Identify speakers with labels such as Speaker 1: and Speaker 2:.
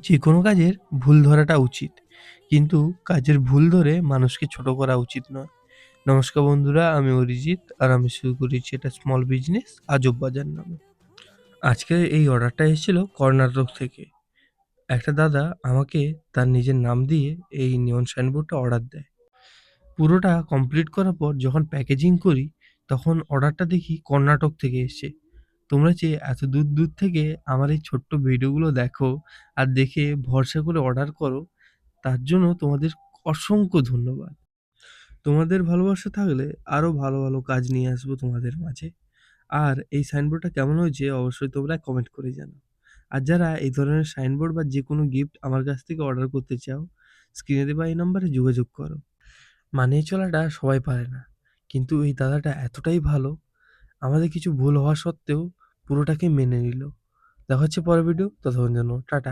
Speaker 1: যে কোনো কাজের ভুল ধরাটা উচিত। কিন্তু কাজের ভুল ধরে মানুষকে ছোট করা উচিত নয়। নমস্কার বন্ধুরা, আমি অরিজিৎ আর আমি শুরু করেছি এটা স্মল বিজনেস আজব বাজার নামে। আজকে এই অর্ডারটা এসেছিল কর্ণাটক থেকে। একটা দাদা আমাকে তার নিজের নাম দিয়ে এই নিয়ন সাইনবোর্ডটা অর্ডার দেয়। পুরোটা কমপ্লিট করার পর যখন প্যাকেজিং করি, তখন অর্ডারটা দেখি কর্ণাটক থেকে এসছে। তোমরা যে এত দূর দূর থেকে আমার এই ছোট্ট ভিডিওগুলো দেখো আর দেখে ভরসা করে অর্ডার করো, তার জন্য তোমাদের অসংখ্য ধন্যবাদ। তোমাদের ভালোবাসা থাকলে আরও ভালো ভালো কাজ নিয়ে আসব তোমাদের মাঝে। আর এই সাইনবোর্ডটা কেমন হয়েছে অবশ্যই তোমরা কমেন্ট করে জানো আর যারা এই ধরনের সাইনবোর্ড বা যে কোনো গিফট আমার কাছ থেকে অর্ডার করতে চাও স্ক্রিনে দেওয়া এই নাম্বারে যোগাযোগ করো। মানিয়ে চলাটা সবাই পারে না, কিন্তু এই দাদাটা এতটাই ভালো। আমাদের কিছু ভুল হওয়া সত্ত্বেও পুরোটাকে মেনে নিল। দেখা হচ্ছে পরের ভিডিও ততক্ষণ জন্য টাটা।